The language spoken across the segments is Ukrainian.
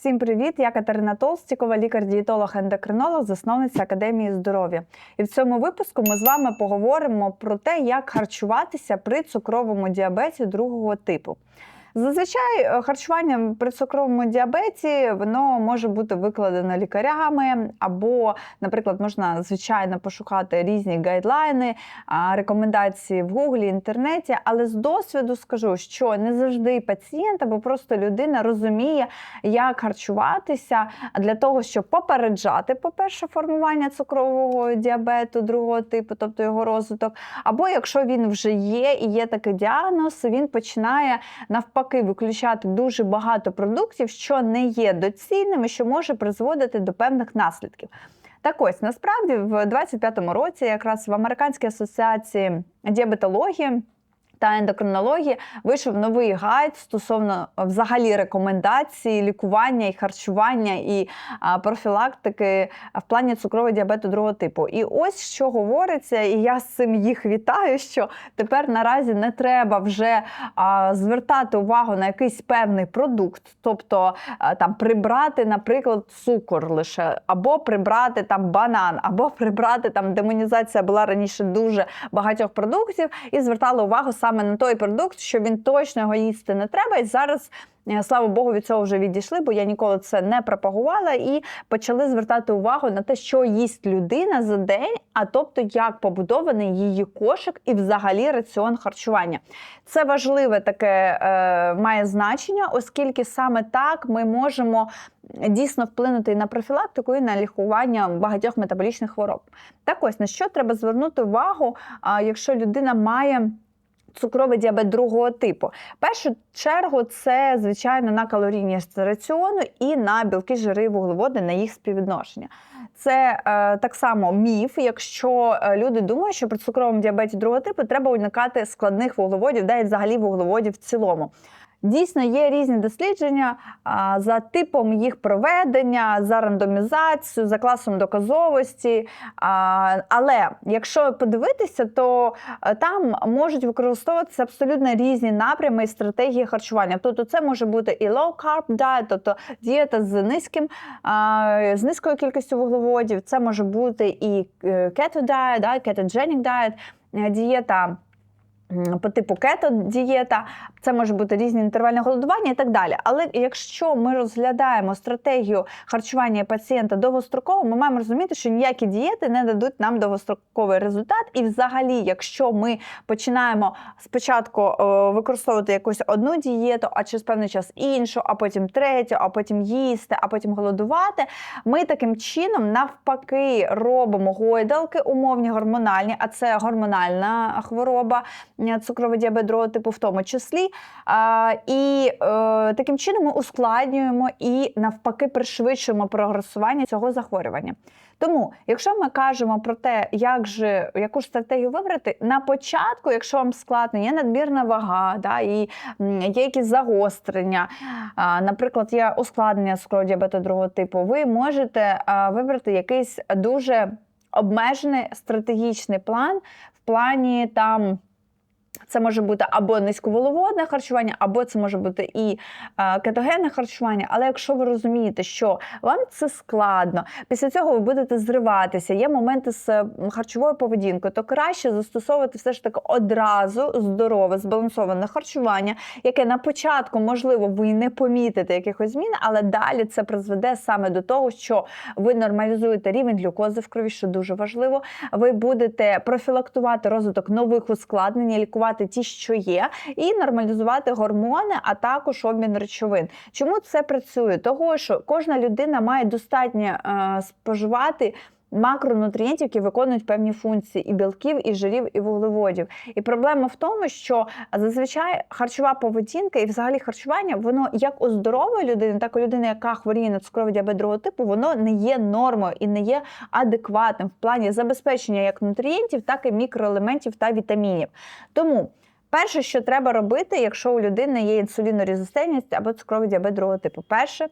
Всім привіт! Я Катерина Толстікова, лікар-дієтолог-ендокринолог, засновниця Академії здоров'я. І в цьому випуску ми з вами поговоримо про те, як харчуватися при цукровому діабеті другого типу. Зазвичай е, харчування при цукровому діабеті воно може бути викладено лікарями, або, наприклад, можна звичайно пошукати різні гайдлайни, рекомендації в Гуглі, інтернеті. Але з досвіду скажу, що не завжди пацієнт або просто людина розуміє, як харчуватися для того, щоб попереджати, по-перше, формування цукрового діабету другого типу, тобто його розвиток. Або якщо він вже є і є такий діагноз, він починає навпаки виключати дуже багато продуктів, що не є доцільними, що може призводити до певних наслідків. Так ось насправді в 25-му році, якраз в Американській асоціації діабетології. Та ендокринології вийшов новий гайд стосовно взагалі рекомендацій лікування і харчування і профілактики в плані цукрового діабету другого типу. І ось що говориться, і я з цим їх вітаю. Що тепер наразі не треба вже звертати увагу на якийсь певний продукт, тобто там прибрати, наприклад, цукор лише, або прибрати там банан, або прибрати там демонізація була раніше дуже багатьох продуктів, і звертали увагу саме на той продукт, що він точно його їсти не треба. І зараз. е, Слава Богу, від цього вже відійшли, бо я ніколи це не пропагувала, і почали звертати увагу на те, що їсть людина за день, а тобто як побудований її кошик і взагалі раціон харчування. Це важливе таке е, має значення, оскільки саме так ми можемо дійсно вплинути і на профілактику, і на лікування багатьох метаболічних хвороб. Так ось на що треба звернути увагу, якщо людина має. Цукровий діабет другого типу. Першу чергу це, звичайно, на калорійність раціону і на білки, жири вуглеводи, на їх співвідношення. Це е, так само міф, якщо е, люди думають, що при цукровому діабеті другого типу треба уникати складних вуглеводів, да взагалі вуглеводів в цілому. Дійсно, є різні дослідження за типом їх проведення, за рандомізацію, за класом доказовості. Але якщо подивитися, то там можуть використовуватися абсолютно різні напрями і стратегії харчування. Тобто, це може бути і low carb diet, тобто дієта з низьким з низькою кількістю вуглеводів. Це може бути і е, keto diet, ketogenic diet, е, дієта. По типу кето дієта, це може бути різні інтервальні голодування і так далі. Але якщо ми розглядаємо стратегію харчування пацієнта довгостроково, ми маємо розуміти, що ніякі дієти не дадуть нам довгостроковий результат. І, взагалі, якщо ми починаємо спочатку е, використовувати якусь одну дієту, а через певний час іншу, а потім третю, а потім їсти, а потім голодувати, ми таким чином навпаки робимо гойдалки, умовні гормональні, а це гормональна хвороба, цукровий діабет другого типу в тому числі. І е, таким чином ми ускладнюємо і навпаки пришвидшуємо прогресування цього захворювання. Тому, якщо ми кажемо про те, як же яку ж стратегію вибрати, на початку, якщо вам складно, є надмірна вага, да, і є якісь загострення, наприклад, є ускладнення цукрового діабету другого типу, ви можете вибрати якийсь дуже обмежений стратегічний план в плані там. Це може бути або низьковуглеводне харчування, або це може бути і е, кетогенне харчування. Але якщо ви розумієте, що вам це складно, після цього ви будете зриватися, є моменти з харчовою поведінкою, то краще застосовувати все ж таки одразу здорове, збалансоване харчування, яке на початку, можливо, ви не помітите якихось змін, але далі це призведе саме до того, що ви нормалізуєте рівень глюкози в крові, що дуже важливо. Ви будете профілактувати розвиток нових ускладнень, і лікувати ті, що є, і нормалізувати гормони, а також обмін речовин. Чому це працює? Того, що кожна людина має достатньо е, споживати. Макронутрієнтів, які виконують певні функції і білків, і жирів, і вуглеводів. І проблема в тому, що зазвичай харчова поведінка і взагалі харчування, воно як у здорової людини, так і у людини, яка хворіє на цукровий діабет другого типу, воно не є нормою і не є адекватним в плані забезпечення як нутрієнтів, так і мікроелементів та вітамінів. Тому. Перше, що треба робити, якщо у людини є інсулінорезистентність або цукровий діабет другого типу, перше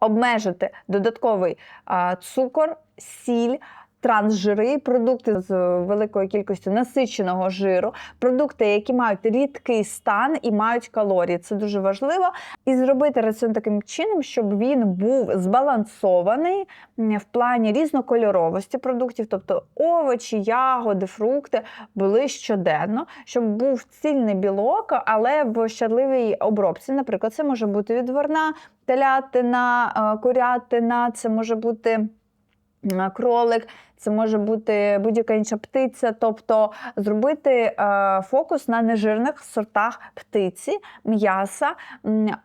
обмежити додатковий цукор, сіль трансжири, продукти з великою кількістю насиченого жиру, продукти, які мають рідкий стан і мають калорії. Це дуже важливо. І зробити раціон таким чином, щоб він був збалансований в плані різнокольоровості продуктів, тобто овочі, ягоди, фрукти були щоденно, щоб був цільний білок, але в щадливій обробці. Наприклад, це може бути відварна телятина, е, курятина, це може бути. Кролик, це може бути будь-яка інша птиця, тобто зробити е, фокус на нежирних сортах птиці, м'яса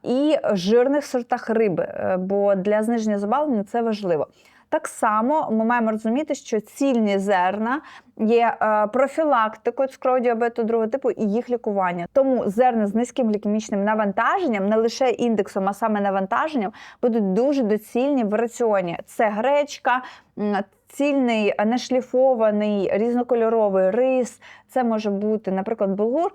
і жирних сортах риби, е, бо для зниження забавлення це важливо. Так само ми маємо розуміти, що цільні зерна є е, профілактикою цукрового другого типу і їх лікування. Тому зерна з низьким глікемічним навантаженням, не лише індексом, а саме навантаженням, будуть дуже доцільні в раціоні. Це гречка, цільний нешліфований різнокольоровий рис. Це може бути, наприклад, булгур.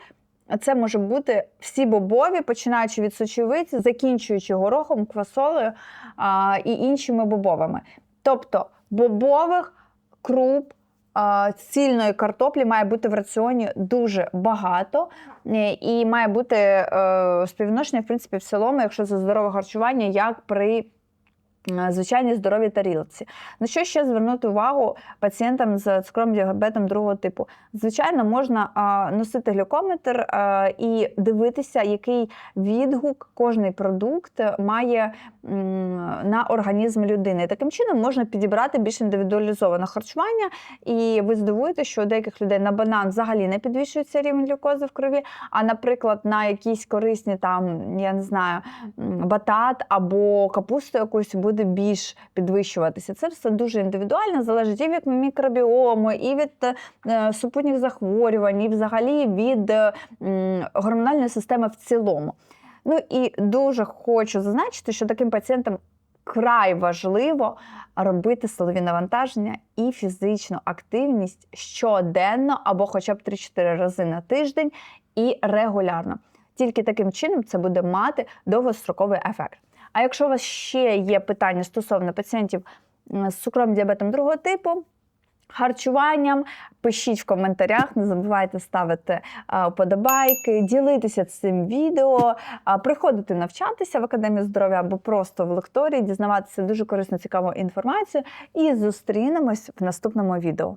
Це може бути всі бобові, починаючи від сочевиці, закінчуючи горохом, квасолею а, і іншими бобовими. Тобто бобових круп, а, цільної картоплі має бути в раціоні дуже багато, е, і має бути е, співвідношення, в принципі, в цілому, якщо це здорове харчування, як при звичайній здоровій тарілці. На що ще звернути увагу пацієнтам з цукровим діабетом другого типу? Звичайно, можна носити глюкометр і дивитися, який відгук кожний продукт має на організм людини. Таким чином можна підібрати більш індивідуалізоване харчування, і ви здивуєте, що у деяких людей на банан взагалі не підвищується рівень глюкози в крові, а, наприклад, на якісь корисні там, я не знаю, батат або капусту якусь буде більш підвищуватися. Це все дуже індивідуально, залежить і від мікробіому, і від е, супутніх захворювань, і взагалі від е, гормональної системи в цілому. Ну і дуже хочу зазначити, що таким пацієнтам край важливо робити силові навантаження і фізичну активність щоденно або хоча б 3-4 рази на тиждень і регулярно. Тільки таким чином це буде мати довгостроковий ефект. А якщо у вас ще є питання стосовно пацієнтів з цукровим діабетом другого типу, харчуванням, пишіть в коментарях, не забувайте ставити вподобайки, ділитися цим відео, приходити навчатися в Академію здоров'я або просто в лекторії, дізнаватися дуже корисну цікаву інформацію. І зустрінемось в наступному відео.